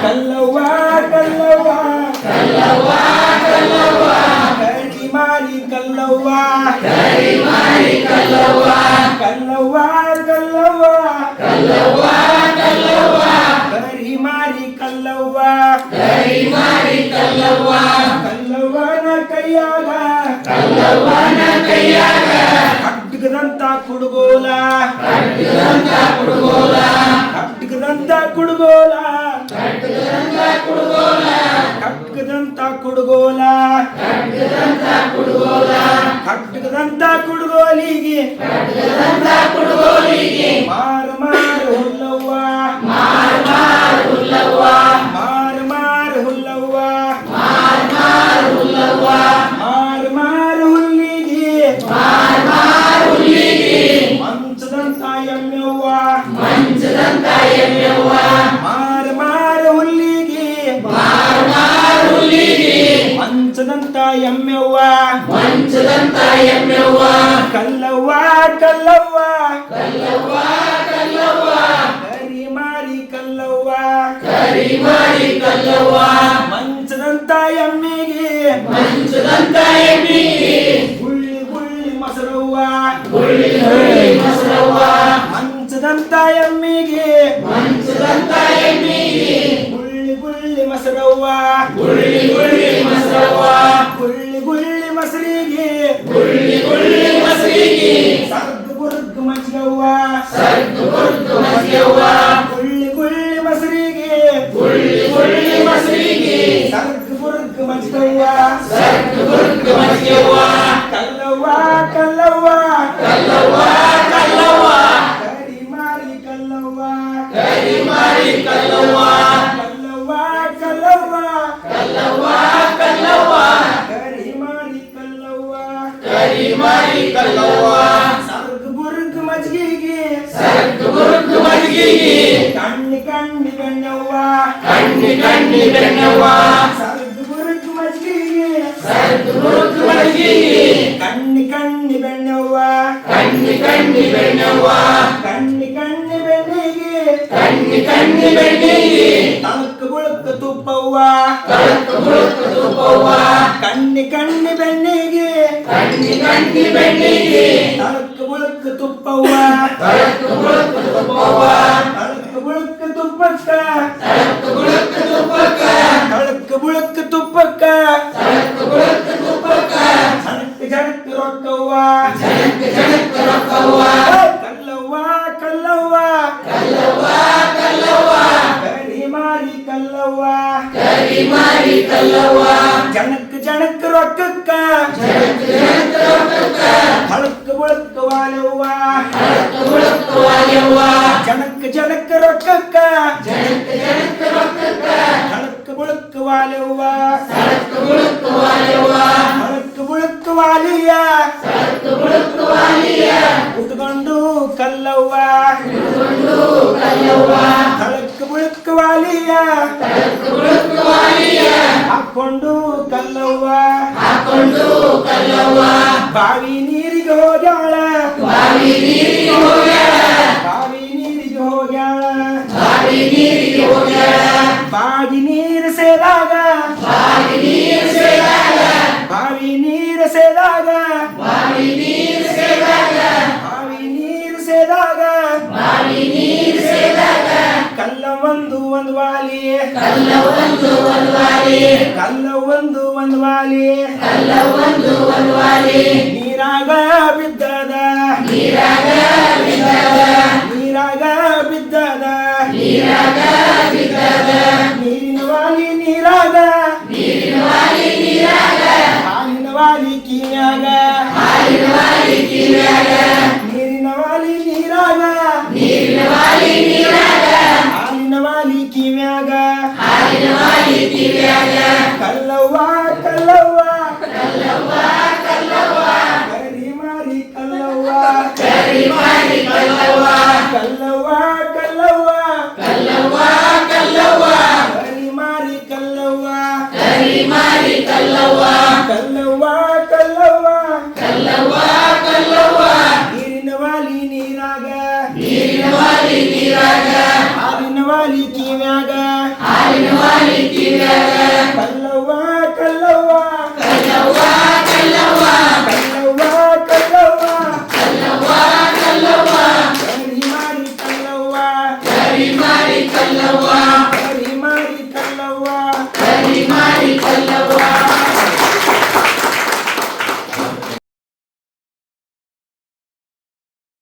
ಕಲ್ಲವ್ವ ಕಲ್ಲವ್ವ ಕರಿ ಮಾರಿ ಕಟ್ಟಿಗದಂತ ಕುಡುಗೋಲ. ಕಟ್ಟಿಗದಂತ ಕುಡುಗೋಲ. ಕಟ್ಟಿಗದಂತ ಕುಡುಗೋಲ. ಕಟ್ಟಿಗದಂತ ಕುಡುಗೋಲ ಕಟ್ಟಿಗದಂತ ಕುಡುಗೋಲ ಕಟ್ಟಿಗದಂತ ಕುಡುಗೋಲ ಕಟ್ಟಿಗದಂತ ಕುಡುಗೋಲಿಗೆ ಕಟ್ಟಿಗದಂತ ಕುಡುಗೋಲಿಗೆ. ಮಂಚದಂತ ಎಮ್ಮೆವ್ವ. ಮಂಚದಂತ ಎಮ್ಮೆವ್ವ. ಕಲ್ಲವ್ವ ಕಲ್ಲವ್ವ. ಕಲ್ಲವ್ವ ಕಲ್ಲವ್ವ. ಕರಿ ಮಾರಿ ಕಲ್ಲವ್ವ. ಕರಿ ಮಾರಿ ಕಲ್ಲವ್ವ. ಮಂಚದಂತ ಎಮ್ಮೆಗೆ. ಮಂಚದಂತ ಎಮ್ಮೆಗೆ. ಗುಳ್ಳಿ ಗುಳ್ಳಿ ಮೊಸರವ್ವ. ಗುಳ್ಳಿ ಗುಳ್ಳಿ ಮೊಸರವ್ವ. ಮಂಚದಂತ ಎಮ್ಮೆಗೆ. ಮಂಚದಂತ ಎಮ್ಮೆಗೆ. ಗುಳ್ಳಿ ಗುಳ್ಳಿ ಮೊಸರವ್ವ. ಗುಳ್ಳಿ ಗುಳ್ಳಿ ಮೊಸರವ್ವ. Kalau mari Kari கண்ணி பெண்ணவா கண்ணி கண்ணி பெண்ணவா சர்துருக்கு மஜ்லியே சர்துருக்கு மஜ்லியே கண்ணி கண்ணி பெண்ணவா கண்ணி கண்ணி பெண்ணவா கண்ணி கண்ணி பெண்ணியே கண்ணி கண்ணி பெண்ணியே தனக்கு குழுக்கு துப்பவா தனக்கு குழுக்கு துப்பவா கண்ணி கண்ணி பெண்ணியே கண்ணி கண்ணி பெண்ணியே தனக்கு குழுக்கு துப்பவா தனக்கு குழுக்கு துப்பவா ತುಪ್ಪಕ್ಕ ಕಳಕ ಮುಳುಕು ತುಪ್ಪಕ್ಕ ತಳಕ ಬುಳಕ ತುಪ್ಪಕ್ಕ ಕಳಕ ಮುಳುಕು ತುಪ್ಪಕ್ಕ ಸಣಕ್ ಜಣಕ್ ರೊಕ್ಕವ್ವ ಜನಕ್ಕೆ ಜನಕ್ಕೆ ರೊಕ್ಕವ್ವ ಕಲ್ಲವ್ವ ಕಲ್ಲವ್ವ ಕಲ್ಲವ್ವ ಕಲ್ಲವ್ವ ಕರಿ ಮಾರಿ ಕಲ್ಲವ್ವ ಕರಿ ಮಾರಿ ಕಲ್ಲವ್ವ ಜನಕ್ ಜನಕ್ ರೊಕ್ಕಕ್ಕ ಜನಕ್ಕೆ ಜನಕ್ಕೆ ರೊಕ್ಕಕ್ಕ ತಳಕ ಬುಳಕ ವಾಲವ್ವ ಕಳಕ ಮುಳುಕು ವಾಯವ್ವ ಜನಕ್ ಜನಕ್ ರೊಕ್ಕಕ್ಕ ಜನಕ್ಕೆ ಜನಕ್ಕೆ ರೊಕ್ಕಕ್ಕ ತಳಕ ಬುಳಕ ವಾಲವ್ವ ಕಳಕ ಮುಳುಕು ವಾಯವ್ವ ತಳಕ ಬುಳಕ ವಾಲಿಯ ಕಳಕ ಮುಳುಕು ವಾಲಿಯ ಉಟ್ಕೊಂಡು ಕಲ್ಲವ್ವ ಹಿಡ್ಕೊಂಡು ಕಲ್ಲವ್ವ ತಳಕ ಬುಳಕ ವಾಲಿಯ ಕಳಕ ಮುಳುಕು ವಾಲಿಯ ಹಾಕೊಂಡು ಕಲ್ಲವ್ವ ಹಾಕೊಂಡು ಕಲ್ಲವ್ವ ಬಾವಿ ನೀರಿಗೆ ಹೋಗ್ಯಾಳ ಬಾವಿ ನೀರಿಗೆ ಹೋಗ್ಯಾಳ ಬಾವಿ ನೀರಿಗೆ ಹೋಗ್ಯಾಳ ಬಾವಿ ನೀರಿಗೆ ಹೋಗ್ಯಾಳ ಬಾವಿ ನೀರು ಸೇದಾಗ ಬಾವಿ ನೀರು ಸೇದಾಗ ಬಾವಿ ನೀರು ಸೇದಾಗ ಬಾವಿ ನೀರು ಸೇದಾಗ ಬಾವಿ ನೀರು ಸೇದಾಗ ಬಾವಿ ನೀರು ಸೇದಾಗ ಕಲ್ಲ ಒಂದು ಒಂದು ವಾಲಿ ಕಲ್ಲ ಒಂದು ಒಂದು ವಾಲಿ ಕಲ್ಲ ಒಂದು ಒಂದು ವಾಲಿ ಕಲ್ಲ ಒಂದು ಒಂದು ವಾಲಿ لرغاب الدادا لرغاب Amen.